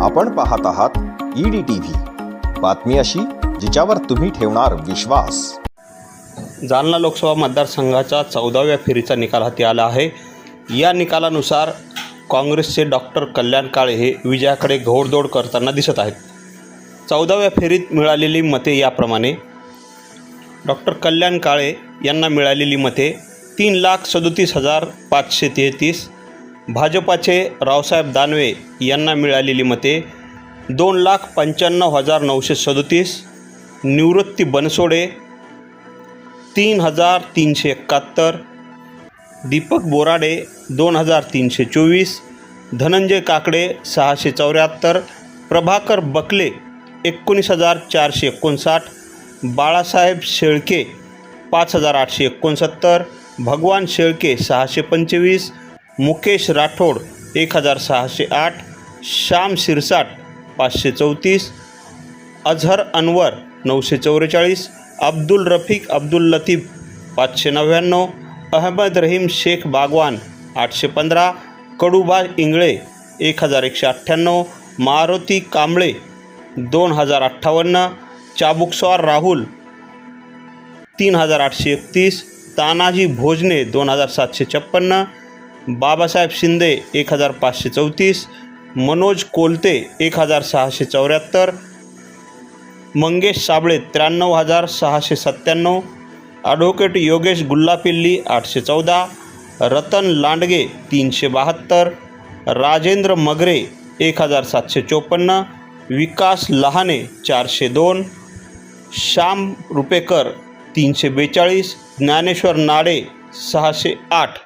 आपण पाहत आहात ईडी टी व्ही बातमी अशी जिच्यावर तुम्ही ठेवणार विश्वास. जालना लोकसभा मतदारसंघाचा चौदाव्या फेरीचा निकाल हाती आला आहे. या निकालानुसार काँग्रेसचे डॉक्टर कल्याण काळे हे विजयाकडे घोडदौड करताना दिसत आहेत. चौदाव्या फेरीत मिळालेली मते याप्रमाणे डॉक्टर कल्याण काळे यांना मिळालेली मते तीन लाख सदोतीस हजार पाचशे तेहतीस भाजपाचे रावसाहेब दानवे यांना मिळालेली मते दोन लाख पंच्याण्णव हजार नऊशे सदोतीस निवृत्ती बनसोडे तीन हजार तीनशे एकाहत्तर दीपक बोराडे दोन हजार तीनशे चोवीस धनंजय काकडे सहाशे चौऱ्याहत्तर प्रभाकर बकले एकोणीस हजार चारशे एकोणसाठ बाळासाहेब शेळके पाच हजार आठशे एकोणसत्तर भगवान शेळके सहाशे पंचवीस मुकेश राठोड एक हजार सहाशे आठ श्याम शिरसाट पाचशे चौतीस अझहर अनवर नऊशे चौवेचाळीस अब्दुल रफिक अब्दुल लतीफ पाचशे नव्याण्णव अहमद रहीम शेख बागवान आठशे पंधरा कडुबा इंगळे एक हजार एकशे अठ्ठ्याण्णव मारुती कांबळे दोन हजार अठ्ठावन्न चाबुकस्वार राहुल तीन हजार आठशे एकतीस तानाजी भोजने दोन हजार सातशे छप्पन्न बाबासाहेब शिंदे एक हजार पाचशे चौतीस मनोज कोलते एक हजार सहाशे चौऱ्याहत्तर मंगेश साबळे त्र्याण्णव हजार सहाशे सत्त्याण्णव ॲडव्होकेट योगेश गुल्लापिल्ली आठशे चौदा रतन लांडगे तीनशे बहात्तर राजेंद्र मगरे एक हजार सातशे चोपन्न विकास लहाने चारशे दोन श्याम रुपेकर तीनशे बेचाळीस ज्ञानेश्वर नाडे सहाशे आठ.